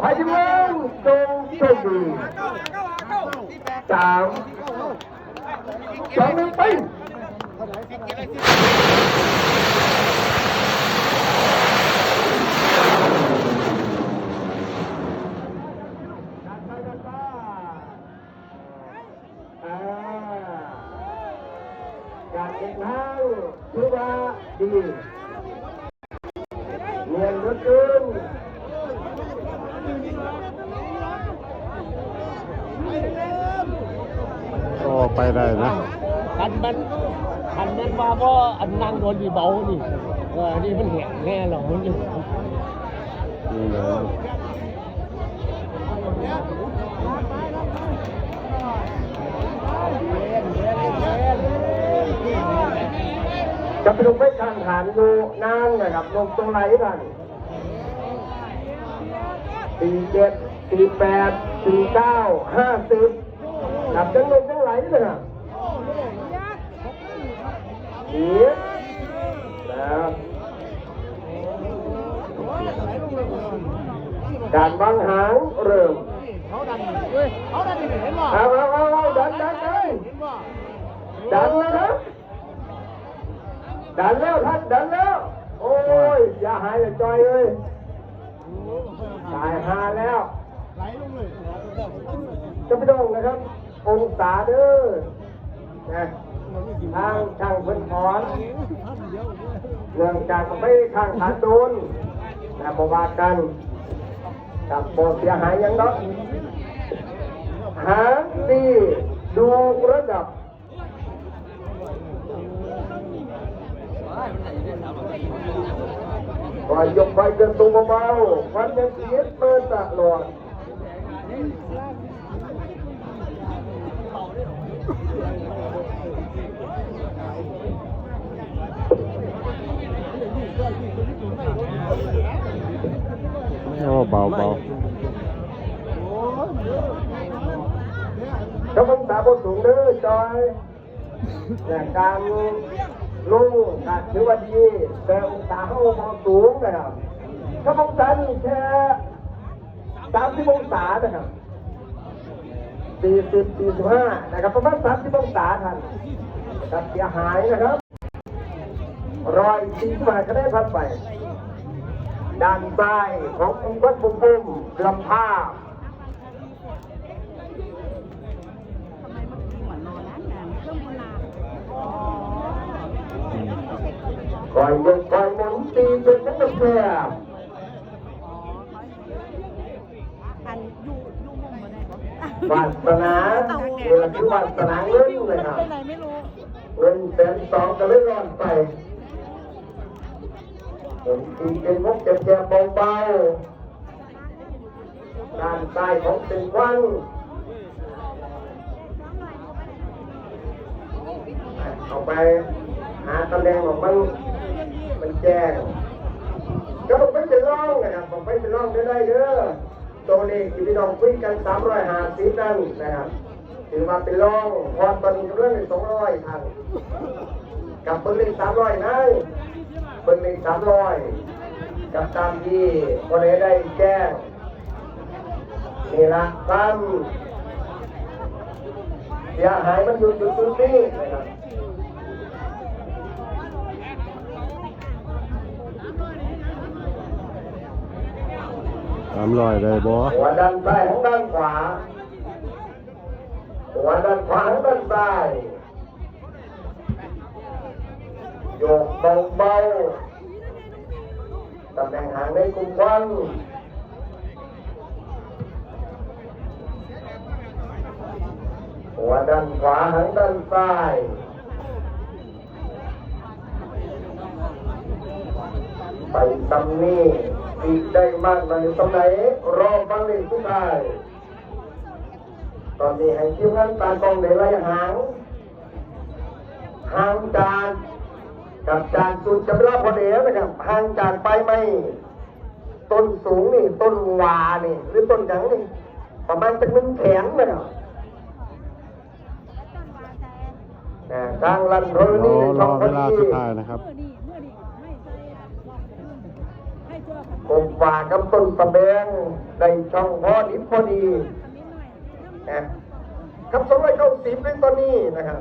พายเมืองจงโชคดีสามสองหนึ่งไปอ่าการเดินทางถือว่าดีเงินเหลือเกิน ก็ ไปได้นะคันมันคันมันว่าบ่อันนั่งโดนดีเบานี่เออนี่มันแหงแน่หรอมันอยู่นี่เลยจะไปลงไปทางฐานดูนั่งนะครับลงตรงไหนกันสี่เจ็ดสี่แปดสี่เก้าห้าสิบกับจังลงจัง ไหลเลยนะสีนะครับการวางหางเริ่มเขาดันเว้ยเขาดันนี่เห็นบ่เอาเอาเอาเอาดันดันเลยเห็นบ่ดันแล้วครับดันแล้วท่านดันแล้ว โอ้ย อย่าหายอย่าจอยเลยตายหาแล้วไหลลงเลยจะไปดองนะครับ องศาเด้อนะทางช่างพิ่นถอนเนื่องจากไม่ข้างฐานโดนนะบอกว่ากันกับโบเสียหายยังเนาะหางดีดูระดับปล่อยยกไปเดินตัวเบาๆฟันยังเสียเปิดตลอด โอ้เบาเบาถ้ามันตาบสูงเด้อจอยแต่การลุ่งการถือว่าดีแต่องศาเขามอสูงนะครับถ้าองศานี่แค่สามสิบองศานะครับ สี่สิบสี่สิบห้านะครับประมาณสามสิบองศาท่านครับเสียหายนะครับรอยสี่สิบห้าก็ได้พัดไป ด้านซ้ายขององค์วัดบุญพุ่มลำผ้าคอยยกคอยหมุนตีเป็นนักเตะอั วาสนาเวลาที่วาสนาเงินเลยครับเป็นไรไม่รู้เงินแสนสองก็เลยรอดไปผมตีเป็นพวกเจ็บเจ็บเบาๆด้านใต้ของเป็นควันเอาไปหาตำแหน่งของมันมันแจ้งก็ผมไม่เป็นร่องนะครับผมไม่เป็นร่องได้ได้เด้อ ตัวเลขที่พี่น้องคุยกันสามร้อยห้าสิบนั่นนะครับถือว่าเป็นรองพอตอนนี้เรื่องเป็นสองร้อยทันกับเบิ้งเลขสามร้อยนั่นเบิ้งเลขสามร้อยกับตามที่คนไหนได้แจ้งนี่ละซ้ำเสียหายมันอยู่จุดจุดนี้นะครับ สามร้อยได้บ่หัวด้านซ้ายของด้านขวาหัวด้านขวาของด้านซ้ายโยกเบาๆตำแหน่งหางในกลุ่มควันหัวด้านขวาหางด้านซ้ายไปตำนี้ อีกได้มากในตำไหนรอฟังเลขทุกทายตอนนี้ให้คิวงานตากองในไรหางห่างจากกับจากสุดจำราพอดีนะครับห่างจากไปไม่ต้นสูงนี่ต้นวานี่หรือต้นหยังนี่ประมาณเป็นมึงแขนนะครับนะทางลันโรรอนี่ในรช่อองพเวอลาดี ผมฝากกับต้นสะแบงในช่องพอดีพอดีนะกับสมัยเก้าสิบในตอนนี้นะครับ